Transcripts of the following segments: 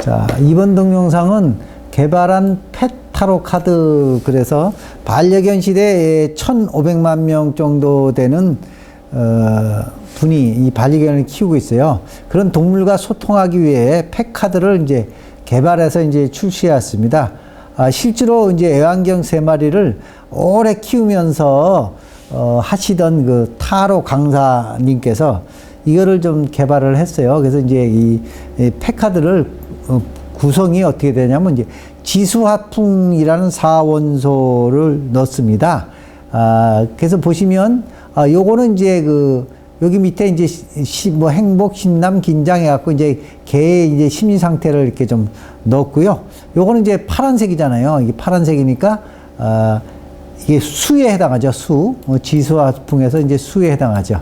자, 이번 동영상은 개발한 페타로 카드 그래서 반려견 시대에 1,500만 명 정도 되는 어, 분이 이 반려견을 키우고 있어요. 그런 동물과 소통하기 위해 펫카드를 이제 개발해서 이제 출시했습니다. 아, 실제로 이제 애완경 세 마리를 오래 키우면서 어, 하시던 그 타로 강사님께서 이거를 좀 개발을 했어요. 그래서 이제 이, 이 펫카드를 어, 구성이 어떻게 되냐면 이제 지수화풍이라는 사원소를 넣습니다. 아, 그래서 보시면 아, 요거는 이제 그 여기 밑에 이제 시, 뭐 행복, 신남, 긴장 해 갖고 이제 개의 이제 심리 상태를 이렇게 좀 넣었고요. 요거는 이제 파란색이잖아요. 이게 파란색이니까 아, 이게 수에 해당하죠. 수 어, 지수화풍에서 이제 수에 해당하죠.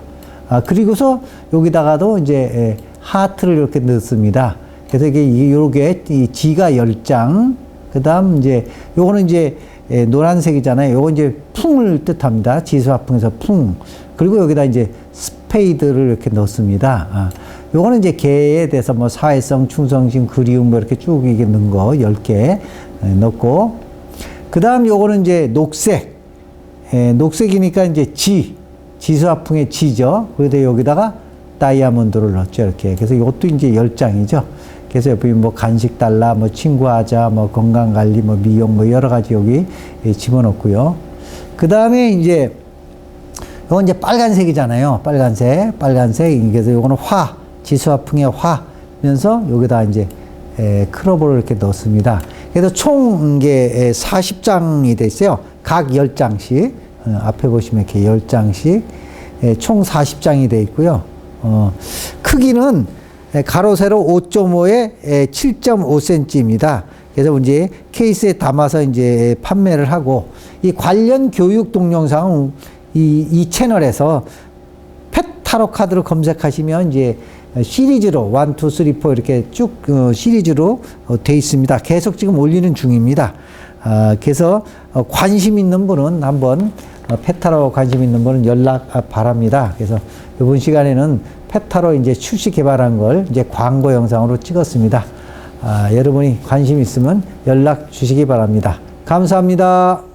아, 그리고서 여기다가도 이제 에, 하트를 이렇게 넣습니다. 그래서 이게 이- 요게 이 지가 열 장, 그 다음 이제 요거는 이제 에, 노란색이잖아요. 요거 이제 풍을 뜻합니다. 지수 화풍에서 풍. 그리고 여기다 이제 스페이드를 이렇게 넣습니다. 아, 요거는 이제 개에 대해서 뭐 사회성, 충성심, 그리움 뭐 이렇게 쭉 이게 넣은 거 10개 넣고 그 다음 요거는 이제 녹색. 에, 녹색이니까 이제 지, 지수 화풍의 지죠. 그래서 여기다가 다이아몬드를 넣었죠. 이렇게. 그래서 이것도 이제 열장이죠 그래서 여기 뭐 간식 달라, 뭐 친구하자, 뭐 건강 관리, 뭐 미용, 뭐 여러 가지 여기 예, 집어넣고요. 그 다음에 이제 이건 이제 빨간색이잖아요. 빨간색, 빨간색. 그래서 요거는 화, 지수화풍의 화면서 여기다 이제 에, 크로버를 이렇게 넣습니다. 그래서 총 이게 40장이 돼 있어요. 각 10장씩. 어, 앞에 보시면 이렇게 10장씩. 총 40장이 돼 있고요. 어, 크기는 에, 가로 세로 5.5에 7.5cm입니다. 그래서 이제 케이스에 담아서 이제 판매를 하고 이 관련 교육 동영상 이, 이 채널에서 페타로 카드를 검색하시면 이제 시리즈로 1, 2, 3, 4 이렇게 쭉 어, 시리즈로 어, 돼 있습니다. 계속 지금 올리는 중입니다. 아, 그래서 어, 관심 있는 분은 한번 어, 페타로 관심 있는 분은 연락 아, 바랍니다. 그래서 이번 시간에는 페타로 이제 출시 개발한 걸 이제 광고 영상으로 찍었습니다. 아, 여러분이 관심 있으면 연락 주시기 바랍니다. 감사합니다.